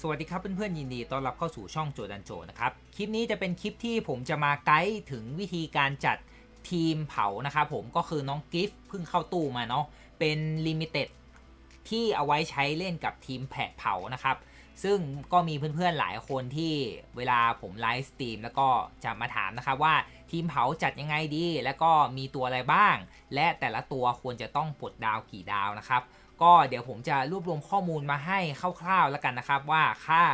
สวัสดีครับเพื่อนๆยินดีต้อนรับเข้าสู่ช่องโจดันโจนะครับ คลิปนี้จะเป็นคลิปที่ผมจะมาไกด์ถึงวิธีการจัดทีมเผานะครับผมก็คือน้องกิฟต์เพิ่งเข้าตู้มาเนาะเป็นลิมิเต็ดที่เอาไว้ใช้เล่นกับทีมแผดเผานะครับ ซึ่งก็มีเพื่อนๆหลายคนที่เวลาผมไลฟ์สตรีมแล้วก็จะมาถามนะครับว่าทีมเผาจัดยังไงดี แล้วก็มีตัวอะไรบ้าง และแต่ละตัวควรจะต้องปลดดาวกี่ดาวนะครับ ก็เดี๋ยวผมจะรวบรวมข้อมูลมาให้คร่าวๆแล้วกันนะครับว่าค่า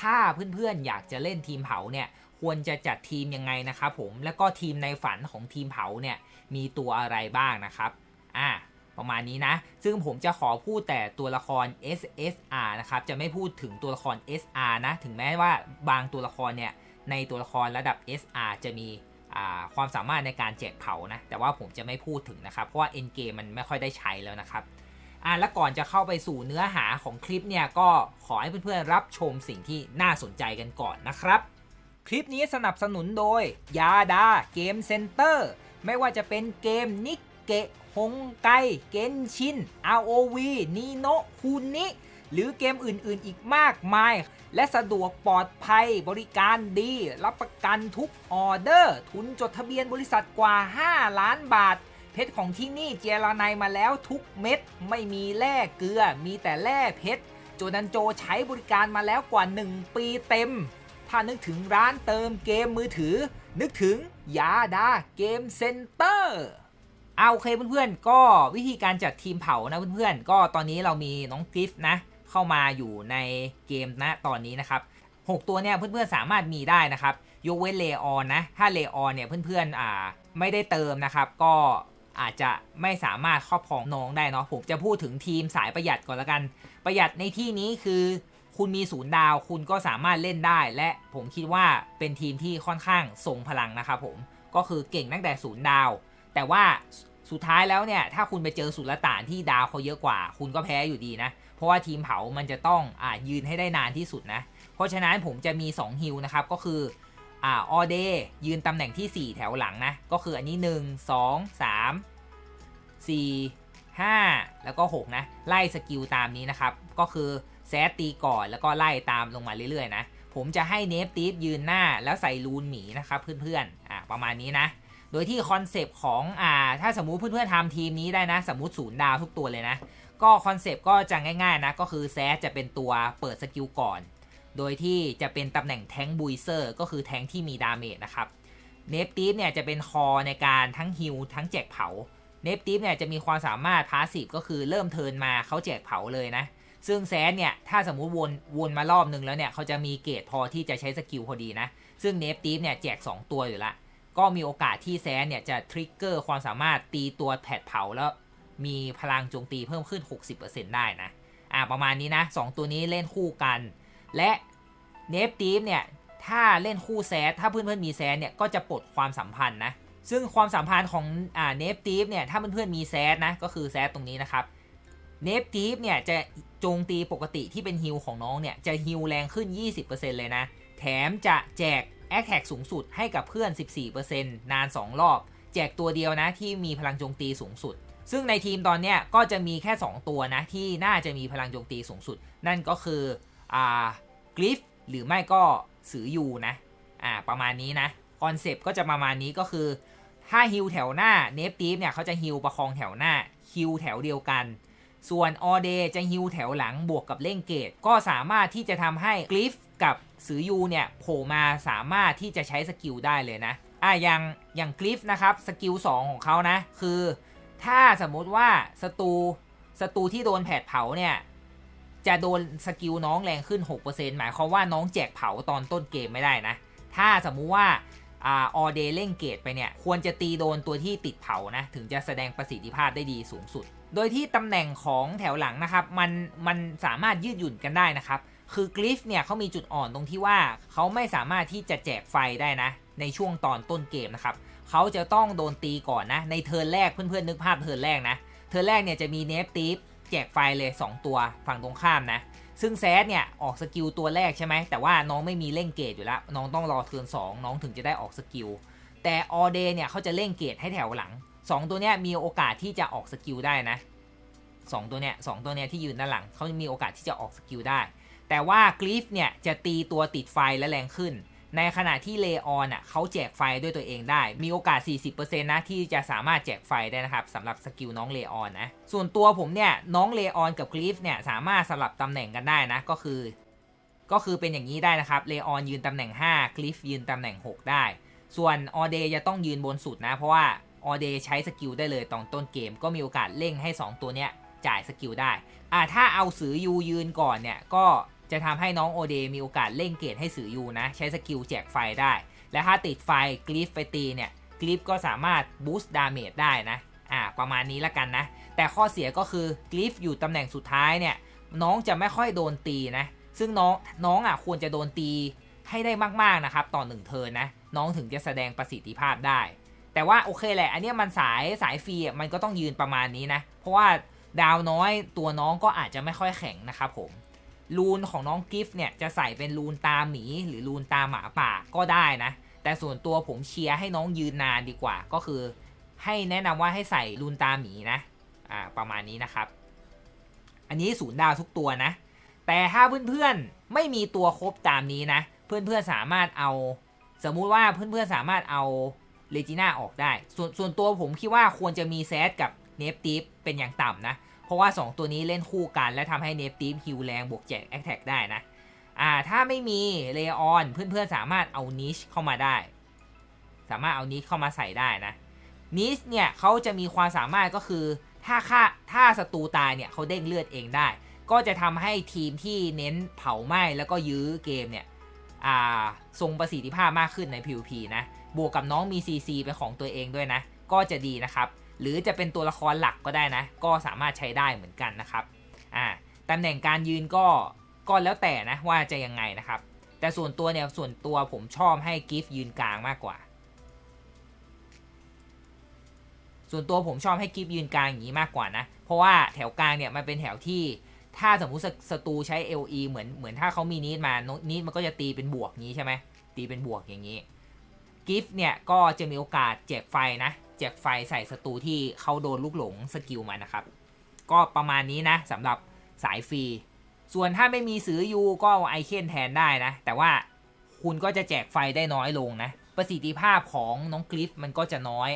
ถ้าเพื่อนๆอยากจะเล่นทีมเผาเนี่ยควรจะจัดทีมยังไงนะครับผมแล้วก็ทีมในฝันของทีมเผาเนี่ยมีตัวอะไรบ้างนะครับอ่าประมาณนี้นะ ซึ่งผมจะขอพูดแต่ตัวละคร SSR นะครับ จะไม่พูดถึงตัวละคร SR นะ ถึงแม้ว่าบางตัวละครเนี่ย ในตัวละครระดับ SR จะมีความสามารถในการแจกเผานะ แต่ว่าผมจะไม่พูดถึงนะครับ เพราะว่า End Game มันไม่ค่อยได้ใช้แล้วนะครับ อะแล้วก่อนจะเข้าไปสู่เนื้อหาของคลิปเนี่ยก็ขอให้เพื่อนๆรับชมสิ่งที่น่าสนใจกันก่อนนะครับ คลิปนี้สนับสนุนโดยยาดาเกมเซ็นเตอร์ไม่ว่าจะเป็นเกมนิกเกะฮงไก เกนชิน ROV นีโนคูนิ หรือเกมอื่นๆอีกมากมาย และสะดวกปลอดภัยบริการดี รับประกันทุกออเดอร์ ทุนจดทะเบียนบริษัทกว่า 5 ล้านบาท เพชรของที่นี่เจรานายมาแล้วทุกเม็ด ไม่มีแร่เกลือ มีแต่แร่เพชรโจดันโจใช้บริการมาแล้วกว่า 1 ปีเต็ม ถ้านึกถึงร้านเติมเกมมือถือ นึกถึงยาดาเกมเซ็นเตอร์เอาโอเคเพื่อนๆ ก็วิธีการจัดทีมเผานะเพื่อนๆ ก็ตอนนี้เรามีน้องกริฟนะเข้ามาอยู่ในเกมนะตอนนี้นะครับ 6 ตัวเนี่ยเพื่อนๆ สามารถมีได้นะครับ ยกเว้นเลออนนะ ถ้าเลออนเนี่ยเพื่อนๆ อ่า ไม่ได้เติมนะครับ ก็ อาจจะไม่สามารถครอบครองน้องได้เนาะผมจะพูดถึงทีมสายประหยัดก่อนละกัน ประหยัดในที่นี้คือคุณมีศูนย์ดาวคุณก็สามารถเล่นได้ และผมคิดว่าเป็นทีมที่ค่อนข้างทรงพลังนะครับผมก็คือเก่งตั้งแต่ศูนย์ดาว แต่ว่าสุดท้ายแล้วเนี่ยถ้าคุณไปเจอสุลต่านที่ดาวเขาเยอะกว่า คุณก็แพ้อยู่ดีนะ เพราะว่าทีมเผามันจะต้องอ่ายืนให้ได้นานที่สุดนะ เพราะฉะนั้นผมจะมี2ฮิลนะครับก็คือ อ่าออเดยืนตำแหน่งที่ 4 แถวหลังนะ ก็คืออันนี้ 1 2 3 4 5 แล้วก็ 6 นะ ไล่สกิลตามนี้นะครับ ก็คือแซดตีก่อนแล้วก็ไล่ตามลงมาเรื่อยๆนะ ผมจะให้เนฟตีฟยืนหน้าแล้วใส่รูนหมีนะครับเพื่อนๆอ่าประมาณนี้นะ โดยที่คอนเซปต์ของอ่าถ้าสมมุติเพื่อนๆทำทีมนี้ได้นะ สมมุติศูนย์ดาวทุกตัวเลยนะ ก็คอนเซปต์ก็จะง่ายๆนะ ก็คือแซดจะเป็นตัวเปิดสกิลก่อน โดยที่จะเป็นตำแหน่งแทงบุยเซอร์ก็คือแทงที่มีดาเมจนะครับเนฟตีฟเนี่ยจะเป็นคอในการทั้งฮิลทั้งแจกเผาเนฟตีฟเนี่ยจะมีความสามารถพาสซีฟก็คือเริ่มเทินมาเขาแจกเผาเลยนะ ซึ่งแซดเนี่ยถ้าสมมุติวนวนมารอบนึงแล้วเนี่ยเขาจะมีเกรดพอที่จะใช้สกิลพอดีนะ ซึ่งเนฟตีฟเนี่ยแจก 2 ตัวอยู่ละ ก็มีโอกาสที่แซดเนี่ยจะทริกเกอร์ความสามารถตีตัวแผดเผาแล้ว มีพลังโจมตีเพิ่มขึ้น 60%ได้นะอ่าประมาณนี้นะ 2 ตัวนี้เล่นคู่กัน และเนฟตีฟเนี่ยถ้าเล่นคู่แซดถ้าเพื่อนๆมีแซดเนี่ยก็จะปลดความสัมพันธ์นะซึ่งความสัมพันธ์ของอ่าเนฟตีฟเนี่ยถ้าเพื่อนๆมีแซดนะก็คือแซดตรงนี้นะครับเนฟตีฟเนี่ยจะโจมตีปกติที่เป็นฮิลของน้องเนี่ยจะฮิลแรงขึ้น 20%เลยนะ แถมจะแจกแอคแท็กสูงสุดให้กับเพื่อน 14%นาน 2 รอบ แจกตัวเดียวนะที่มีพลังโจมตีสูงสุด ซึ่งในทีมตอนเนี้ยก็จะมีแค่ 2 ตัวนะที่น่าจะมีพลังโจมตีสูงสุด นั่นก็คือ อ่ากริฟหรือไม่ก็สือยูนะอ่าประมาณนี้นะคอนเซปต์ก็จะประมาณนี้ก็คือ ถ้าฮิลแถวหน้าเนฟตีฟเนี่ยเขาจะฮิลประคองแถวหน้าฮิลแถวเดียวกัน ส่วนออเดจะฮิลแถวหลังบวกกับเล่งเกต ก็สามารถที่จะทำให้กริฟกับสือยูเนี่ยโผล่มาสามารถที่จะใช้สกิลได้เลยนะอะอย่างอย่างกริฟนะครับสกิล2ของเขานะคือ ถ้าสมมุติว่าศัตรูศัตรูที่โดนแผดเผาเนี่ย จะโดนสกิลน้องแรงขึ้น 6%หมายความว่าน้องแจกเผาตอนต้นเกมไม่ได้นะ ถ้าสมมุติว่าอ่าออเดเล่งเกตไปเนี่ย ควรจะตีโดนตัวที่ติดเผานะ ถึงจะแสดงประสิทธิภาพได้ดีสูงสุด โดยที่ตำแหน่งของแถวหลังนะครับ มันมันสามารถยืดหยุ่นกันได้นะครับ คือกริฟเนี่ยเขามีจุดอ่อนตรงที่ว่าเขาไม่สามารถที่จะแจกไฟได้นะ ในช่วงตอนต้นเกมนะครับเขาจะต้องโดนตีก่อนนะ ในเทิร์นแรกเพื่อนๆนึกภาพเทิร์นแรกนะ เทิร์นแรกเนี่ยจะมีเนฟตีฟ แจกไฟเลย 2 ตัวฝั่งตรงข้ามนะ ซึ่งแซดเนี่ยออกสกิลตัวแรกใช่ไหม แต่ว่าน้องไม่มีเล่งเกตอยู่แล้ว น้องต้องรอเทิร์น2น้องถึงจะได้ออกสกิล แต่ออเดเนี่ยเขาจะเล่งเกตให้แถวหลัง 2 ตัวเนี้ยมีโอกาสที่จะออกสกิลได้นะ 2 ตัวเนี้ยสองตัวเนี้ยที่ยืนด้านหลังเขามีโอกาสที่จะออกสกิลได้ แต่ว่ากรีฟเนี่ยจะตีตัวติดไฟและแรงขึ้น ในขณะที่เลออนอะเขาแจกไฟด้วยตัวเองได้ มีโอกาส 40%นะที่จะสามารถแจกไฟได้นะครับสำหรับสกิลน้องเลออนนะ ส่วนตัวผมเนี่ยน้องเลออนกับกรีฟเนี่ยสามารถสลับตำแหน่งกันได้นะก็คือ ก็คือเป็นอย่างนี้ได้นะครับเลออนยืนตำแหน่ง 5กรีฟยืนตำแหน่ง 6 ได้ ส่วนออเดย์จะต้องยืนบนสุดนะ เพราะว่าออเดย์ใช้สกิลได้เลยตอนต้นเกม ก็มีโอกาสเร่งให้ 2 ตัวเนี้ยจ่ายสกิลได้อ่าถ้าเอาสือยูยืนก่อนเนี่ยก็ จะทำให้น้องโอเดมีโอกาสเร่งเกรดให้สือยูนะ ใช้สกิลแจกไฟได้ และถ้าติดไฟกรีฟไปตีเนี่ยกรีฟก็สามารถบูสต์ดาเมจได้นะอ่าประมาณนี้ละกันนะ แต่ข้อเสียก็คือกรีฟอยู่ตำแหน่งสุดท้ายเนี่ยน้องจะไม่ค่อยโดนตีนะ ซึ่งน้องน้องอะควรจะโดนตีให้ได้มากๆนะครับต่อหนึ่งเทินนะ น้องถึงจะแสดงประสิทธิภาพได้ แต่ว่าโอเคแหละ อันเนี้ยมันสายสายฟรีมันก็ต้องยืนประมาณนี้นะ เพราะว่าดาวน้อยตัวน้องก็อาจจะไม่ค่อยแข็งนะครับผม รูนของน้องกิฟต์เนี่ยจะใส่เป็นรูนตาหมี หรือรูนตาหมาป่าก็ได้นะ แต่ส่วนตัวผมเชียร์ให้น้องยืนนานดีกว่า ก็คือ ให้แนะนำว่าให้ใส่รูนตาหมีนะ อ่า ประมาณนี้นะครับ อันนี้ศูนย์ดาวทุกตัวนะ แต่ถ้าเพื่อนๆไม่มีตัวครบตามนี้นะ เพื่อนๆสามารถเอา สมมุติว่าเพื่อนๆสามารถเอาเลจิน่าออกได้ ส่วนส่วนตัวผมคิดว่าควรจะมีแซดกับเนฟติฟเป็นอย่างต่ำนะ ราะว่า 2 ตัวนี้เล่นคู่กัน และทำให้เนฟติฟฮิวแรงบวกแจกแอคแท็กได้นะอ่าถ้าไม่มีเลออนเพื่อนๆสามารถเอานิชเข้ามาได้ สามารถเอานิชเข้ามาใส่ได้นะนิชเนี่ยเขาจะมีความสามารถก็คือถ้าค่าถ้าศัตรูตายเนี่ยเขาเด้งเลือดเองได้ ก็จะทำให้ทีมที่เน้นเผาไหม้แล้วก็ยื้อเกมเนี่ยอ่าทรงประสิทธิภาพมากขึ้นใน PVP นะบวกกับน้องมี CC เป็นของตัวเองด้วยนะ ก็จะดีนะครับ หรือจะเป็นตัวละครหลักก็ได้นะ ก็สามารถใช้ได้เหมือนกันนะครับอ่าตำแหน่งการยืนก็ก็แล้วแต่นะว่าจะยังไงนะครับ แต่ส่วนตัวเนี่ยส่วนตัวผมชอบให้กิฟยืนกลางมากกว่า ส่วนตัวผมชอบให้กิฟยืนกลางอย่างนี้มากกว่านะ เพราะว่าแถวกลางเนี่ยมันเป็นแถวที่ถ้าสมมุติศัตรูใช้ LE เหมือนเหมือนถ้าเขามีนิดมานิดมันก็จะตีเป็นบวกนี้ใช่ไหมตีเป็นบวกอย่างนี้กิฟเนี่ยก็จะมีโอกาสแจกไฟนะ จกไฟใส่ศัตรูที่เขาโดนลูกหลงสกิลมานะครับ ก็ประมาณนี้นะสำหรับสายฟรี ส่วนถ้าไม่มีสือยูก็เอาไอเคนแทนได้นะ แต่ว่าคุณก็จะแจกไฟได้น้อยลงนะ ประสิทธิภาพของน้องกริฟมันก็จะน้อย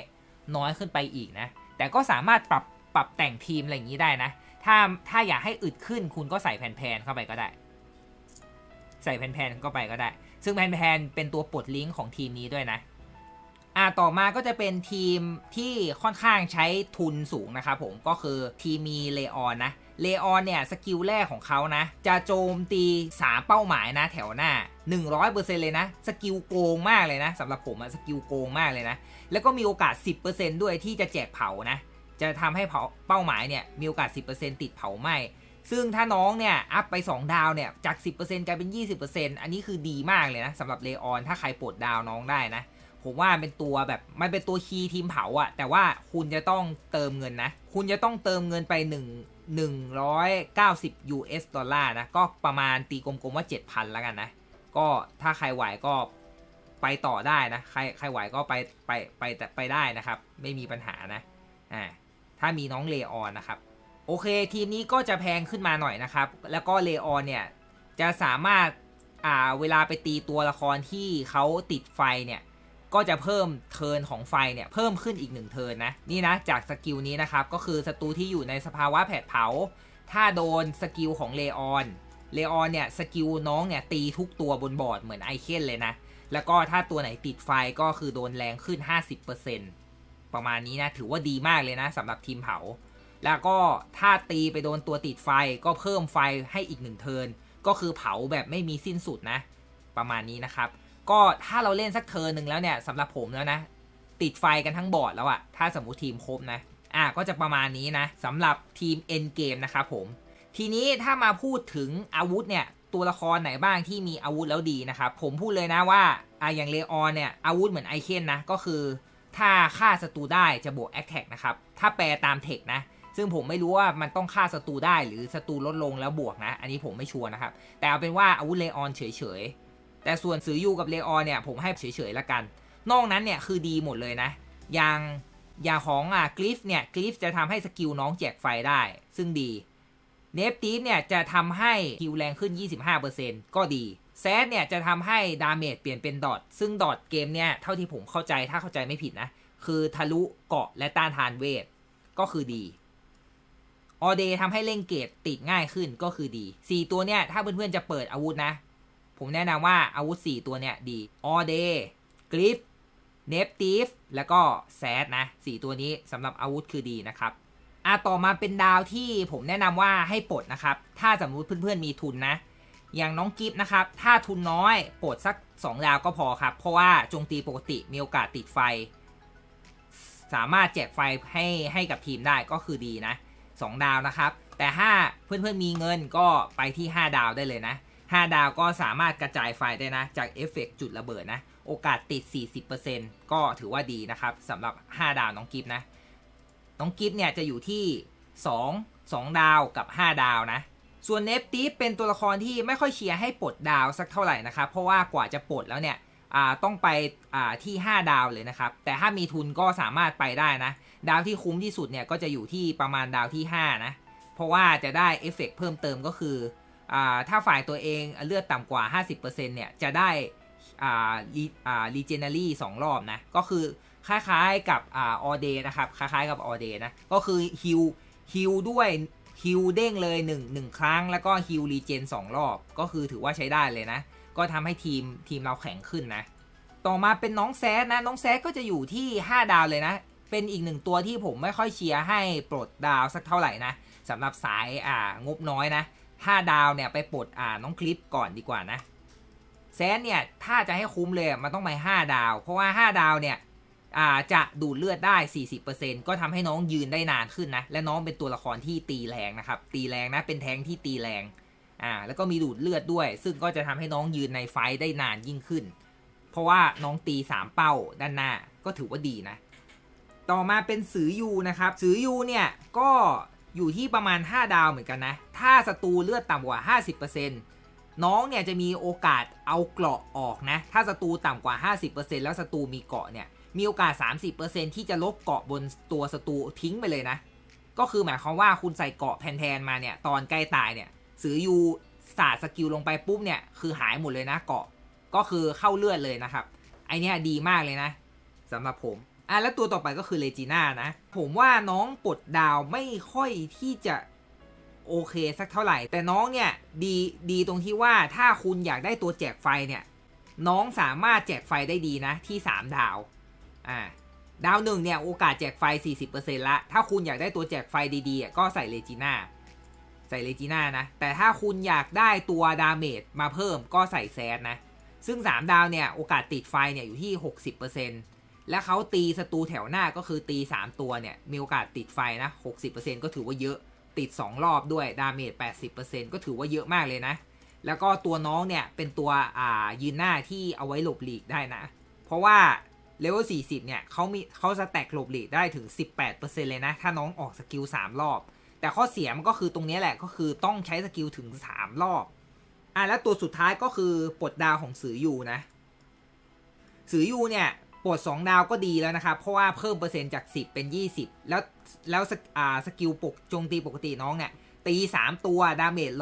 น้อยขึ้นไปอีกนะ แต่ก็สามารถปรับปรับแต่งทีมอะไรอย่างนี้ได้นะ ถ้าถ้าอยากให้อึดขึ้นคุณก็ใส่แผ่นๆเข้าไปก็ได้ ใส่แผ่นๆเข้าไปก็ได้ ซึ่งแผ่นๆเป็นตัวปลดลิงก์ของทีมนี้ด้วยนะ อ่าต่อมาก็จะเป็นทีมที่ค่อนข้างใช้ทุนสูงนะครับผมก็คือทีมมีเลออนนะเลออนเนี่ย สกิลแรกของเขานะ จะโจมตีสาเป้าหมายนะ แถวหน้า 100%เลยนะ สกิลโกงมากเลยนะสำหรับผมอะสกิลโกงมากเลยนะ แล้วก็มีโอกาส 10%ด้วยที่จะแจกเผานะ จะทำให้เผาเป้าหมายเนี่ย มีโอกาส 10%ติดเผาไหม้ซึ่งถ้าน้องเนี่ย อัพไป 2 ดาวเนี่ย จาก 10%กลายเป็น 20%อันนี้คือดีมากเลยนะสำหรับเลออนถ้าใครปลดดาวน้องได้นะ ผมว่าเป็นตัวแบบมันเป็นตัวคีย์ทีมเผาอะแต่ว่าคุณจะต้องเติมเงินนะ คุณจะต้องเติมเงินไป1 190 US ดอลลาร์นะ ก็ประมาณตีกลมๆว่า 7,000 แล้วกันนะ ก็ถ้าใครไหวก็ไปต่อได้นะ ใครใครไหวก็ไปไปไปแต่ไปได้นะครับ ไม่มีปัญหานะอ่าถ้ามีน้องเลออนนะครับ โอเคทีมนี้ก็จะแพงขึ้นมาหน่อยนะครับ แล้วก็เลออนเนี่ย จะสามารถอ่าเวลาไปตีตัวละครที่เขาติดไฟเนี่ย ก็จะเพิ่มเทินของไฟเนี่ยเพิ่มขึ้นอีกหนึ่งเทินนะนี่นะจากสกิลนี้นะครับก็คือศัตรูที่อยู่ในสภาวะแผดเผา ถ้าโดนสกิลของเลออนเลออนเนี่ยสกิลน้องเนี่ยตีทุกตัวบนบอร์ดเหมือนไอเคนเลยนะ แล้วก็ถ้าตัวไหนติดไฟก็คือโดนแรงขึ้น 50%ประมาณนี้นะถือว่าดีมากเลยนะสำหรับทีมเผา แล้วก็ถ้าตีไปโดนตัวติดไฟก็เพิ่มไฟให้อีกหนึ่งเทินก็คือเผาแบบไม่มีสิ้นสุดนะ ประมาณนี้นะครับ ก็ถ้าเราเล่นสักเทิร์นหนึ่งแล้วเนี่ยสำหรับผมแล้วนะ ติดไฟกันทั้งบอร์ดแล้วอะถ้าสมมติทีมครบนะอะก็จะประมาณนี้นะสำหรับทีม End Game นะครับผมทีนี้ถ้ามาพูดถึงอาวุธเนี่ยตัวละครไหนบ้างที่มีอาวุธแล้วดีนะครับผมพูดเลยนะว่าอะอย่างเลออนเนี่ยอาวุธเหมือนไอเคนนะก็คือ ถ้าฆ่าศัตรูได้จะบวกแอคแท็กนะครับถ้าแปลตามเทคนะซึ่งผมไม่รู้ว่ามันต้องฆ่าศัตรูได้หรือศัตรูลดลงแล้วบวกนะ อันนี้ผมไม่ชัวร์นะครับ แต่เอาเป็นว่าอาวุธเลออนเฉย แต่ส่วนสือยูกับเลออนเนี่ยผมให้เฉยๆละกัน นอกนั้นเนี่ยคือดีหมดเลยนะ อย่างอย่างของอะกริฟเนี่ยกริฟจะทำให้สกิลน้องแจกไฟได้ ซึ่งดีเนฟตีฟเนี่ยจะทำให้ฮิวแรงขึ้น 25%ก็ดีแซดเนี่ยจะทำให้ดาเมจเปลี่ยนเป็นดอทซึ่งดอทเกมเนี่ยเท่าที่ผมเข้าใจถ้าเข้าใจไม่ผิดนะ คือทะลุเกาะและต้านทานเวท ก็คือดีออเดย์ทำให้เล่นเกตติดง่ายขึ้นก็คือดี 4 ตัวเนี่ยถ้าเพื่อนๆจะเปิดอาวุธนะ ผมแนะนำว่าอาวุธ 4 ตัวเนี่ยดีออเดย์กริฟเนฟตีฟแล้วก็แซดนะ4ตัวนี้สำหรับอาวุธคือดีนะครับอะต่อมาเป็นดาวที่ผมแนะนำว่าให้ปลดนะครับ ถ้าสมมติเพื่อนๆมีทุนนะ อย่างน้องกิฟนะครับ ถ้าทุนน้อยปลดสัก 2 ดาวก็พอครับ เพราะว่าจงตีปกติมีโอกาสติดไฟ สามารถแจกไฟให้ให้กับทีมได้ก็คือดีนะ 2 ดาวนะครับ แต่ถ้าเพื่อนๆมีเงินก็ไปที่ 5 ดาวได้เลยนะ 5 ดาวก็สามารถกระจายไฟได้นะ จากเอฟเฟกต์จุดระเบิดนะ โอกาสติด 40%ก็ถือว่าดีนะครับสำหรับ 5 ดาวน้องกิฟนะ น้องกิฟเนี่ยจะอยู่ที่ 2 2 ดาวกับ 5 ดาวนะ ส่วนเนฟตีฟเป็นตัวละครที่ไม่ค่อยเชียร์ให้ปลดดาวสักเท่าไหร่นะครับ เพราะว่ากว่าจะปลดแล้วเนี่ยต้องไปที่ 5 ดาวเลยนะครับ แต่ถ้ามีทุนก็สามารถไปได้นะ ดาวที่คุ้มที่สุดเนี่ยก็จะอยู่ที่ประมาณดาวที่ 5 นะ เพราะว่าจะได้เอฟเฟกเพิ่มเติมก็คือ ถ้าฝ่ายตัวเองเลือดต่ำกว่า 50%เนี่ยจะได้อ่ารีเจเนอรี่สองรอบนะ ก็คือคล้ายๆกับอ่าออเดนะครับ คล้ายๆกับออเดนะ ก็คือฮิลฮิลด้วยฮิลเด้งเลย1 1 ครั้ง แล้วก็ฮิลรีเจน2 รอบ ก็คือถือว่าใช้ได้เลยนะ ก็ทำให้ทีมทีมเราแข็งขึ้นนะ ต่อมาเป็นน้องแซดนะ น้องแซดก็จะอยู่ที่ 5 ดาวเลยนะ เป็นอีกหนึ่งตัวที่ผมไม่ค่อยเชียร์ให้ปลดดาวสักเท่าไหร่นะสำหรับสายอ่างบน้อยนะ 5 ดาวเนี่ยไปปลดอ่าน้องคลิปก่อนดีกว่านะแซนเนี่ยถ้าจะให้คุ้มเลยมันต้องไป 5 ดาว เพราะว่า 5 ดาวเนี่ยอ่าจะดูดเลือดได้ 40%ก็ทำให้น้องยืนได้นานขึ้นนะ และน้องเป็นตัวละครที่ตีแรงนะครับ ตีแรงนะ เป็นแทงที่ตีแรง อ่า แล้วก็มีดูดเลือดด้วย ซึ่งก็จะทำให้น้องยืนในไฟได้นานยิ่งขึ้น เพราะว่าน้องตี 3 เป้าด้านหน้าก็ถือว่าดีนะ ต่อมาเป็นสือยูนะครับ สือยูเนี่ยก็ อยู่ที่ประมาณ 5 ดาวเหมือนกันนะ ถ้าศัตรูเลือดต่ำกว่า 50%น้องเนี่ยจะมีโอกาสเอาเกราะออกนะ ถ้าศัตรูต่ำกว่า 50%แล้วศัตรูมีเกราะเนี่ย มีโอกาส 30%ที่จะลบเกาะบนตัวศัตรูทิ้งไปเลยนะ ก็คือหมายความว่าคุณใส่เกาะแทนๆมาเนี่ย ตอนใกล้ตายเนี่ยสือยูสาดสกิลลงไปปุ๊บเนี่ย คือหายหมดเลยนะเกาะ ก็คือเข้าเลือดเลยนะครับ ไอเนี้ยดีมากเลยนะสำหรับผม อะแล้วตัวต่อไปก็คือเลจิน่านะ ผมว่าน้องปลดดาวไม่ค่อยที่จะโอเคสักเท่าไหร่ แต่น้องเนี่ยดีดีตรงที่ว่าถ้าคุณอยากได้ตัวแจกไฟเนี่ย น้องสามารถแจกไฟได้ดีนะที่ 3 ดาวอ่าดาวหนึ่งเนี่ยโอกาสแจกไฟ 40%ละ ถ้าคุณอยากได้ตัวแจกไฟดีๆ ก็ใส่เลจิน่าใส่เลจิน่านะ แต่ถ้าคุณอยากได้ตัวดาเมจมาเพิ่มก็ใส่แซดนะ ซึ่ง 3 ดาวเนี่ยโอกาสติดไฟเนี่ยอยู่ที่ 60% และเขาตีศัตรูแถวหน้าก็คือตี 3 ตัวเนี่ย มีโอกาสติดไฟนะ 60%ก็ถือว่าเยอะติด 2 รอบด้วย ดาเมจ 80%ก็ถือว่าเยอะมากเลยนะ แล้วก็ตัวน้องเนี่ย เป็นตัวอ่ายืนหน้าที่เอาไว้หลบหลีกได้นะ เพราะว่าเลเวล 40 เนี่ยเขามีเขาสแต็กหลบหลีกได้ถึง 18%เลยนะ ถ้าน้องออกสกิล 3 รอบ แต่ข้อเสียมันก็คือตรงนี้แหละก็คือต้องใช้สกิลถึง 3 รอบอะแล้วตัวสุดท้ายก็คือปลดดาวของสือยูนะสือยูเนี่ย ปลด2ดาวก็ดีแล้วนะครับ เพราะว่าเพิ่มเปอร์เซ็นต์จาก 10 เป็น 20 แล้วแล้วอ่าสกิลปกโจงตีปกติน้องเนี่ย ตี 3 ตัวดาเมจ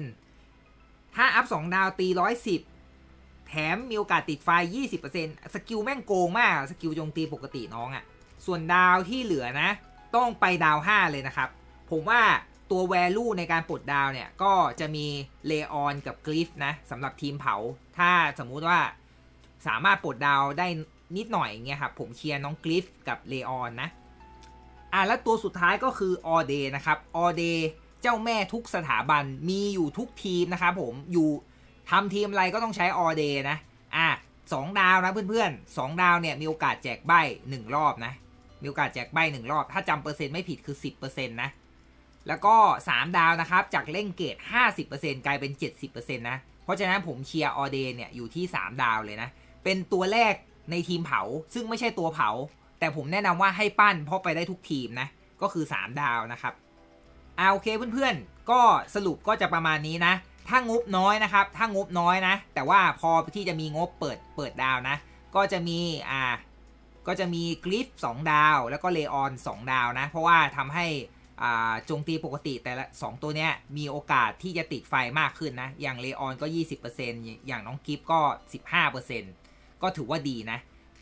100%ถ้าอัพ 2 ดาวตี 110 แถมมีโอกาสติดไฟ 20%สกิลแม่งโกงมาก สกิลโจมตีปกติน้องอะ่ะ ส่วนดาวที่เหลือนะ ต้องไปดาว 5 เลยนะครับ ผมว่าตัวแวลูในการปลดดาวเนี่ย ก็จะมีเลออนกับกริฟนะสำหรับทีมเผา ถ้าสมมุติว่าสามารถปลดดาวได้ นิดหน่อยเงี้ยครับผมเชียร์น้องกริฟกับเลออนนะอะแล้วตัวสุดท้ายก็คือออเดนะครับออเดเจ้าแม่ทุกสถาบันมีอยู่ทุกทีมนะครับผมอยู่ทำทีมอะไรก็ต้องใช้ออเดย์นะอะสองดาวนะเพื่อนๆสองดาวเนี่ยมีโอกาสแจกใบหนึ่งรอบนะมีโอกาสแจกใบหนึ่งรอบ ถ้าจำเปอร์เซ็นต์ไม่ผิดคือสิบเปอร์เซ็นต์นะแล้วก็สามดาวนะครับ จากเล่งเกตห้าสิบเปอร์เซ็นต์กลายเป็นเจ็ดสิบเปอร์เซ็นต์นะ เพราะฉะนั้นผมเชียร์ออเดย์เนี่ย อยู่ที่สามดาวเลยนะ เป็นตัวแรก ในทีมเผา ซึ่งไม่ใช่ตัวเผา แต่ผมแนะนำว่าให้ปั้นเพราะไปได้ทุกทีมนะ ก็คือ 3 ดาวนะครับเอาโอเคเพื่อนๆ ก็สรุปก็จะประมาณนี้นะ ถ้างบน้อยนะครับ ถ้างบน้อยนะ แต่ว่าพอที่จะมีงบเปิดเปิดดาวนะ ก็จะมีอ่าก็จะมีกริฟสองดาว แล้วก็เลออนสองดาวนะ เพราะว่าทำให้อ่าจงตีปกติแต่ละ 2 ตัวเนี้ยมีโอกาสที่จะติดไฟมากขึ้นนะ อย่างเลออนก็ 20%อย่างน้องกิฟก็ 15% ก็ถือว่าดีนะ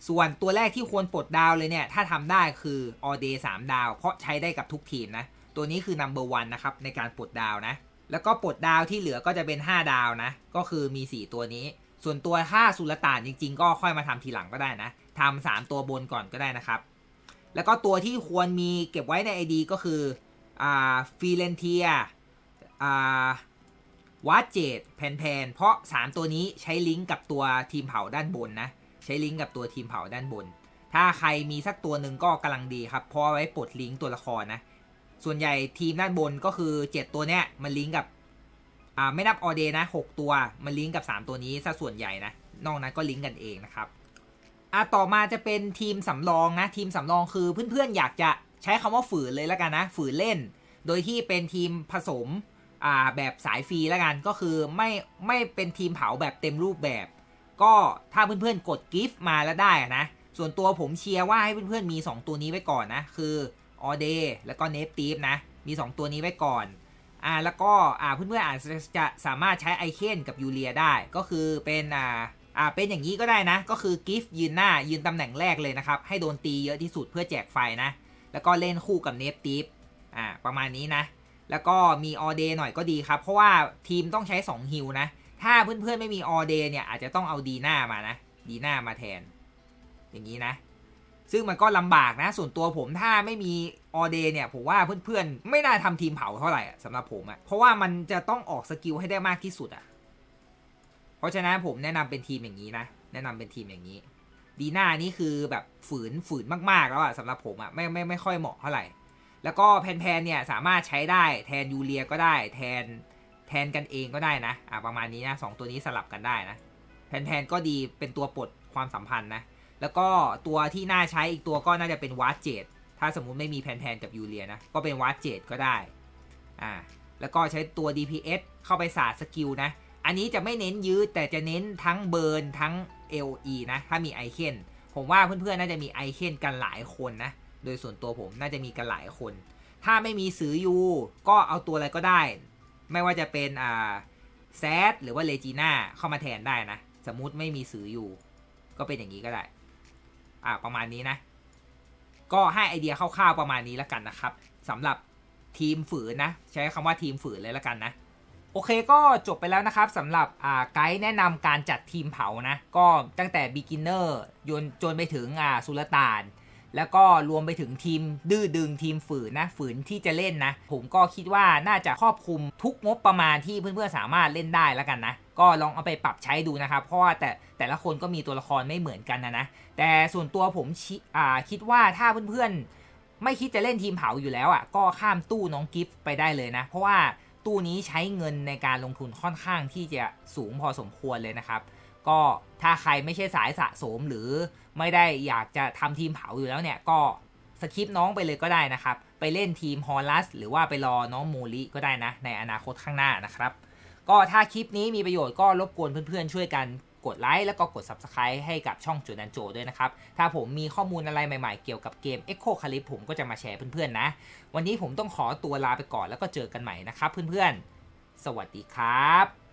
ส่วนตัวแรกที่ควรปลดดาวเลยเนี่ย ถ้าทำได้คือออเดย์3ดาว เพราะใช้ได้กับทุกทีมนะ ตัวนี้คือ number one นะครับ ในการปลดดาวนะ แล้วก็ปลดดาวที่เหลือก็จะเป็น 5 ดาวนะ ก็คือมี 4 ตัวนี้ ส่วนตัวถ้าสุลต่านจริง ๆ ก็ค่อยมาทำทีหลังก็ได้นะทำสามตัวบนก่อนก็ได้นะครับ แล้วก็ตัวที่ควรมีเก็บไว้ใน ID ก็คืออ่าฟิเลนเทียอ่า วาเจดแพนแพนเพราะ 3 ตัวนี้ใช้ลิงก์กับตัวทีมเผาด้านบนนะ ใช้ลิงก์กับตัวทีมเผาด้านบน ถ้าใครมีสักตัวหนึ่งก็กำลังดีครับ เพราะไว้ปลดลิงก์ตัวละครนะ ส่วนใหญ่ทีมด้านบนก็คือ 7 ตัวเนี้ยมันลิงก์กับ อ่าไม่นับออเดนะ 6 ตัวมันลิงก์กับ 3 ตัวนี้ซะส่วนใหญ่นะ นอกนั้นก็ลิงก์กันเองนะครับ อะต่อมาจะเป็นทีมสำรองนะ ทีมสำรองคือเพื่อนๆอยากจะใช้คำว่าฝืนเลยแล้วกันนะ ฝืนเล่น โดยที่เป็นทีมผสม อ่าแบบสายฟรีแล้วกันก็คือไม่ไม่เป็นทีมเผาแบบเต็มรูปแบบ ก็ถ้าเพื่อนๆกดกิฟต์มาแล้วได้นะ ส่วนตัวผมเชียร์ว่าให้เพื่อนๆมี 2 ตัวนี้ไว้ก่อนนะ คือออเดแล้วก็เนฟตีฟนะ มี 2 ตัวนี้ไว้ก่อนอ่าแล้วก็อ่าเพื่อนๆอาจจะสามารถใช้ไอเคนกับยูเลียได้ ก็คือเป็นอ่าอ่าเป็นอย่างนี้ก็ได้นะ ก็คือกิฟต์ยืนหน้ายืนตำแหน่งแรกเลยนะครับ ให้โดนตีเยอะที่สุดเพื่อแจกไฟนะ แล้วก็เล่นคู่กับเนฟตีฟอ่าประมาณนี้นะ แล้วก็มีออเดย์หน่อยก็ดีครับ เพราะว่าทีมต้องใช้ 2 ฮิลนะ ถ้าเพื่อนๆไม่มีออเดย์เนี่ยอาจจะต้องเอาดีหน้ามานะ ดีหน้ามาแทน อย่างนี้นะ ซึ่งมันก็ลำบากนะ ส่วนตัวผมถ้าไม่มีออเดย์เนี่ย ผมว่าเพื่อนๆ ไม่น่าทำทีมเผาเท่าไหร่สำหรับผมอะเพราะว่ามันจะต้องออกสกิลให้ได้มากที่สุดอะเพราะฉะนั้นผมแนะนำเป็นทีมอย่างนี้นะ แนะนำเป็นทีมอย่างนี้ ดีหน้านี่คือแบบฝืนฝืนมากๆแล้วอะสำหรับผมอะไม่ไม่ไม่ค่อยเหมาะเท่าไหร่ แล้วก็แพนๆเนี่ยสามารถใช้ได้แทนยูเลียก็ได้แทนแทนกันเองก็ได้นะอ่าประมาณนี้นะสองตัวนี้สลับกันได้นะแพนๆก็ดีเป็นตัวปลดความสัมพันธ์นะแล้วก็ตัวที่น่าใช้อีกตัวก็น่าจะเป็นวาร์เจดถ้าสมมุติไม่มีแพนๆกับยูเลียนะก็เป็นวาร์เจดก็ได้อ่าแล้วก็ใช้ตัว DPS เข้าไปสาดสกิลนะ อันนี้จะไม่เน้นยืดแต่จะเน้นทั้งเบิร์นทั้ง LE นะ ถ้ามีไอเคนผมว่าเพื่อนๆน่าจะมีไอเคนกันหลายคนนะ โดยส่วนตัวผมน่าจะมีกันหลายคน ถ้าไม่มีสือยูก็เอาตัวอะไรก็ได้ ไม่ว่าจะเป็นอ่าแซดหรือว่าเลจีน่าเข้ามาแทนได้นะ สมมุติไม่มีสือยูก็เป็นอย่างนี้ก็ได้ อ่าประมาณนี้นะ ก็ให้ไอเดียคร่าวๆประมาณนี้แล้วกันนะครับสำหรับทีมฝืนนะ ใช้คำว่าทีมฝืนเลยแล้วกันนะโอเคก็จบไปแล้วนะครับสำหรับอ่าไกด์แนะนำการจัดทีมเผานะ ก็ตั้งแต่ beginner จนจนไปถึงอ่าสุลต่าน แล้วก็รวมไปถึงทีมดื้อดึงทีมฝืนนะฝืนที่จะเล่นนะ ผมก็คิดว่าน่าจะครอบคลุมทุกงบประมาณที่เพื่อนๆสามารถเล่นได้แล้วกันนะ ก็ลองเอาไปปรับใช้ดูนะครับ เพราะว่าแต่แต่ละคนก็มีตัวละครไม่เหมือนกันนะนะ แต่ส่วนตัวผมคิดว่าถ้าเพื่อนๆไม่คิดจะเล่นทีมเผาอยู่แล้วอะก็ข้ามตู้น้องกิฟต์ไปได้เลยนะ เพราะว่าตู้นี้ใช้เงินในการลงทุนค่อนข้างที่จะสูงพอสมควรเลยนะครับ ก็ถ้าใครไม่ใช่สายสะสมหรือไม่ได้อยากจะทำทีมเผาอยู่แล้วเนี่ยก็สคิปน้องไปเลยก็ได้นะครับ ไปเล่นทีมฮอลลัสหรือว่าไปรอน้องมูลิก็ได้นะ ในอนาคตข้างหน้านะครับ ก็ถ้าคลิปนี้มีประโยชน์ก็รบกวนเพื่อนๆ ช่วยกันกดไลค์แล้วก็กด Subscribe ให้กับช่องจูดันโจด้วยนะครับ ถ้าผมมีข้อมูลอะไรใหม่ๆ เกี่ยวกับเกม Echo c a l i p ผมก็จะมาแชร์เพื่อนๆนะ วันนี้ผมต้องขอตัวลาไปก่อนแล้วก็เจอกันใหม่นะครับเพื่อนๆ สวัสดีครับ